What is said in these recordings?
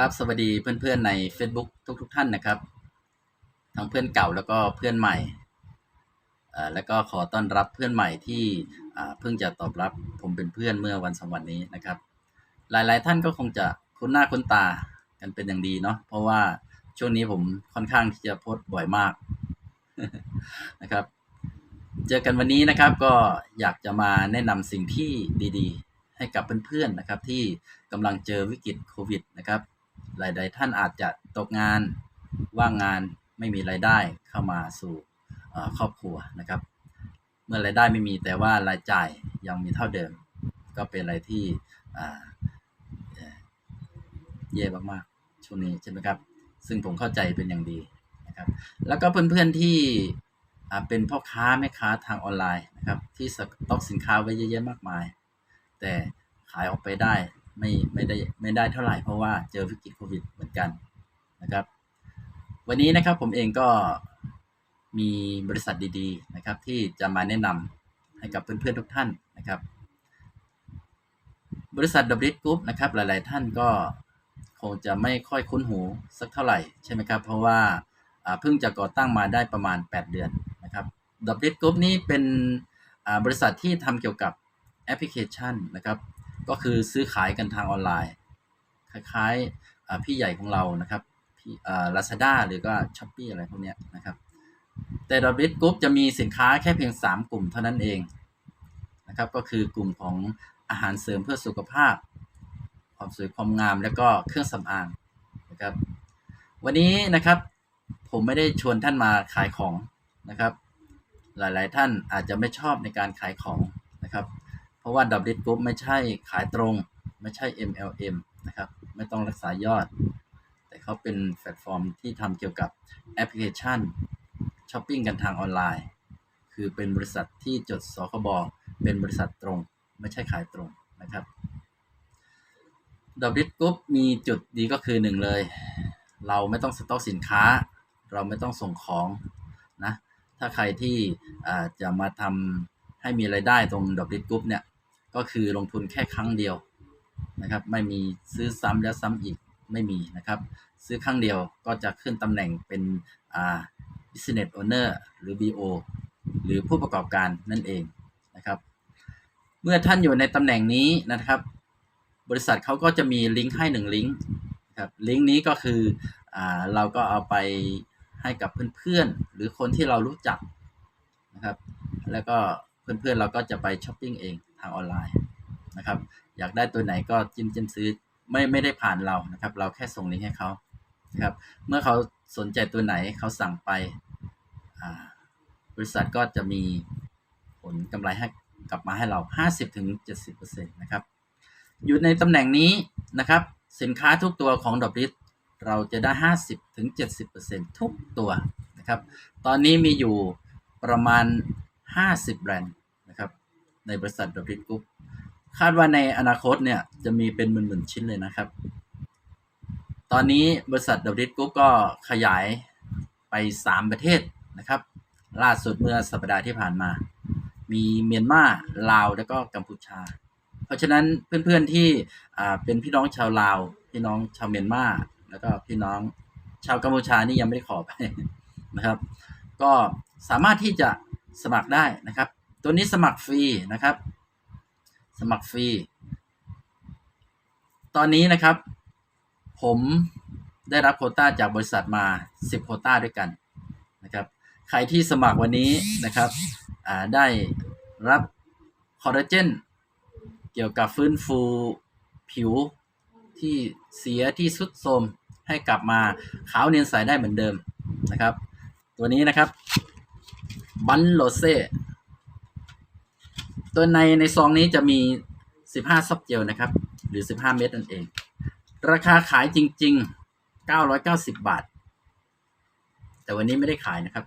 ครับ สวัสดีเพื่อนๆใน Facebook ทุกๆท่านนะครับ ทั้งเพื่อนเก่าแล้วก็เพื่อนใหม่แล้วก็ขอต้อนรับเพื่อนใหม่ที่เพิ่งจะตอบรับผมเป็นเพื่อนเมื่อวันสองวันนี้นะครับ หลายๆท่านก็คงจะคุ้นหน้าคุ้นตากันเป็นอย่างดีเนาะเพราะว่าช่วงนี้ผมค่อนข้างที่จะโพสบ่อยมากนะครับ เจอกันวันนี้นะครับก็อยากจะมาแนะนำสิ่งที่ดีๆ ให้กับเพื่อนๆนะครับที่กำลังเจอวิกฤตโควิดนะครับ หลาย ๆ ท่านอาจจะตกงานว่างงานไม่มีรายได้เข้ามาสู่ครอบครัวนะครับ เมื่อรายได้ไม่มีแต่ว่ารายจ่ายยังมีเท่าเดิม ก็เป็นอะไรที่เอ่อแย่มากๆช่วงนี้ใช่ไหมครับ ซึ่งผมเข้าใจเป็นอย่างดีนะครับ แล้วก็เพื่อนๆที่เป็นพ่อค้าแม่ค้าทางออนไลน์นะครับ ที่สต็อกสินค้าไว้เยอะแยะมากมาย แต่ขายออกไปได้ ไม่ไม่ได้ไม่ได้เท่าไหร่เพราะว่าเจอวิกฤตโควิดเหมือนกันนะครับ วันนี้นะครับผมเองก็มีบริษัทดีๆนะครับ ที่จะมาแนะนำให้กับเพื่อนๆทุกท่านนะครับ บริษัทดับลิทกรุ๊ปนะครับหลายๆท่านก็คงจะไม่ค่อยคุ้นหูสักเท่าไหร่ใช่ไหมครับ เพราะว่าเพิ่งจะก่อตั้งมาได้ประมาณ 8 เดือนนะครับดับลิทกรุ๊ปนี้เป็นบริษัทที่ทำเกี่ยวกับแอปพลิเคชันนะครับ ก็คือซื้อขายกันทางออนไลน์ คล้ายๆพี่ใหญ่ของเรานะครับพี่ลาซาด้าหรือก็ช้อปปี้อะไรพวกนี้นะครับ แต่ดับลิทกรุ๊ปจะมีสินค้าแค่เพียง 3 กลุ่มเท่านั้นเองนะครับ ก็คือกลุ่มของอาหารเสริมเพื่อสุขภาพ ความสวยความงามแล้วก็เครื่องสำอางนะครับ วันนี้นะครับผมไม่ได้ชวนท่านมาขายของนะครับ หลายๆท่านอาจจะไม่ชอบในการขายของนะครับ เพราะว่าดับลิทกรุ๊ปไม่ใช่ขายตรง ไม่ใช่ MLM นะครับ ไม่ต้องรักษายอด แต่เขาเป็นแพลตฟอร์มที่ทำเกี่ยวกับแอปพลิเคชันช้อปปิ้งกันทางออนไลน์ คือเป็นบริษัทที่จดสคบเป็นบริษัทตรง ไม่ใช่ขายตรงนะครับดับลิทกรุ๊ปมีจุดดีก็คือหนึ่งเลย เราไม่ต้องสต็อกสินค้า เราไม่ต้องส่งของนะถ้าใครที่จะมาทำให้มีรายได้ตรงดับลิทกรุ๊ปเนี่ย ก็คือลงทุนแค่ครั้งเดียวนะครับ ไม่มีซื้อซ้ำแล้วซ้ำอีกไม่มีนะครับ ซื้อครั้งเดียวก็จะขึ้นตำแหน่งเป็นอ่า business owner หรือ BO หรือผู้ประกอบการนั่นเองนะครับ เมื่อท่านอยู่ในตำแหน่งนี้นะครับ บริษัทเขาก็จะมีลิงก์ให้หนึ่งลิงก์ครับลิงก์นี้ก็คืออ่าเราก็เอาไปให้กับเพื่อนๆ หรือคนที่เรารู้จักนะครับ แล้วก็เพื่อนๆเราก็จะไปช้อปปิ้งเองางออนไลน์นะครับ อยากได้ตัวไหนก็จิ้มจิ้มซื้อไม่ไม่ได้ผ่านเรานะครับ เราแค่ส่งลิงก์ให้เขาครับ เมื่อเขาสนใจตัวไหนเขาสั่งไปบริษัทก็จะมีผลกำไรให้กลับมาให้เรา 50-70%นะครับ อยู่ในตำแหน่งนี้นะครับ สินค้าทุกตัวของดอบลิสเราจะได้ 50-70%ทุกตัวนะครับ ตอนนี้มีอยู่ประมาณ 50 แบรนด์ ในบริษัทดอบลิกรุ๊ปคาดว่าในอนาคตเนี่ยจะมีเป็นหมื่นๆชิ้นเลยนะครับ ตอนนี้บริษัทดอบลิกรุ๊ปก็ขยายไป 3 ประเทศนะครับ ล่าสุดเมื่อสัปดาห์ที่ผ่านมา มีเมียนมาลาว แล้วก็กัมพูชา เพราะฉะนั้นเพื่อนๆที่เป็นพี่น้องชาวลาว พี่น้องชาวเมียนมาแล้วก็พี่น้องชาวกัมพูชานี่ยังไม่ได้ขอไปนะครับ ก็สามารถที่จะสมัครได้นะครับ ตัวนี้สมัครฟรีนะครับ สมัครฟรีตอนนี้นะครับ ผมได้รับโคต้าจากบริษัทมา 10 โคต้าด้วยกันนะครับ ใครที่สมัครวันนี้นะครับได้รับคอลลาเจนเกี่ยวกับฟื้นฟูผิวที่เสียที่สุดโทมให้กลับมาขาวเนียนใสได้เหมือนเดิมนะครับ ตัวนี้นะครับบันโลเซ ตัวในในซองนี้จะมี 15ซอฟเจลนะครับ หรือ 15 เม็ดนั่นเอง ราคาขายจริง ๆ 990 บาท แต่วันนี้ไม่ได้ขายนะครับ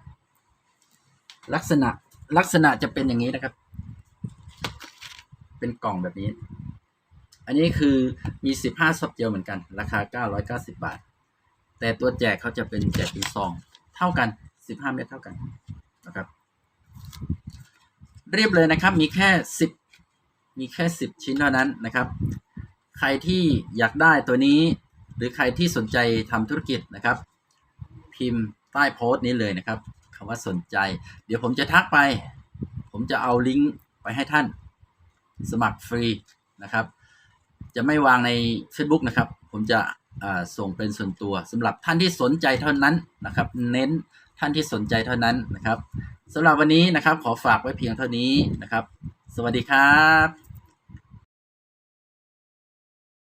ลักษณะลักษณะจะเป็นอย่างนี้นะครับ เป็นกล่องแบบนี้ อันนี้คือมี 15 ซับเจลเหมือนกัน ราคา 990 บาท แต่ตัวแจกเขาจะเป็นแจกเป็นซอง เท่ากัน 15 เม็ดเท่ากันนะครับ เรียบเลยนะครับ มีแค่ 10 มีแค่ 10 ชิ้นเท่านั้นนะครับ ใครที่อยากได้ตัวนี้ หรือใครที่สนใจทำธุรกิจนะครับ พิมพ์ใต้โพสต์นี้เลยนะครับคำว่าสนใจ เดี๋ยวผมจะทักไป ผมจะเอาลิงก์ไปให้ท่าน สมัครฟรีนะครับ จะไม่วางใน Facebook นะครับ ผมจะส่งเป็นส่วนตัวสำหรับท่านที่สนใจเท่านั้นนะครับ เน้นท่านที่สนใจเท่านั้นนะครับ สำหรับวันนี้นะครับ ขอฝากไว้เพียงเท่านี้นะครับ สวัสดีครับ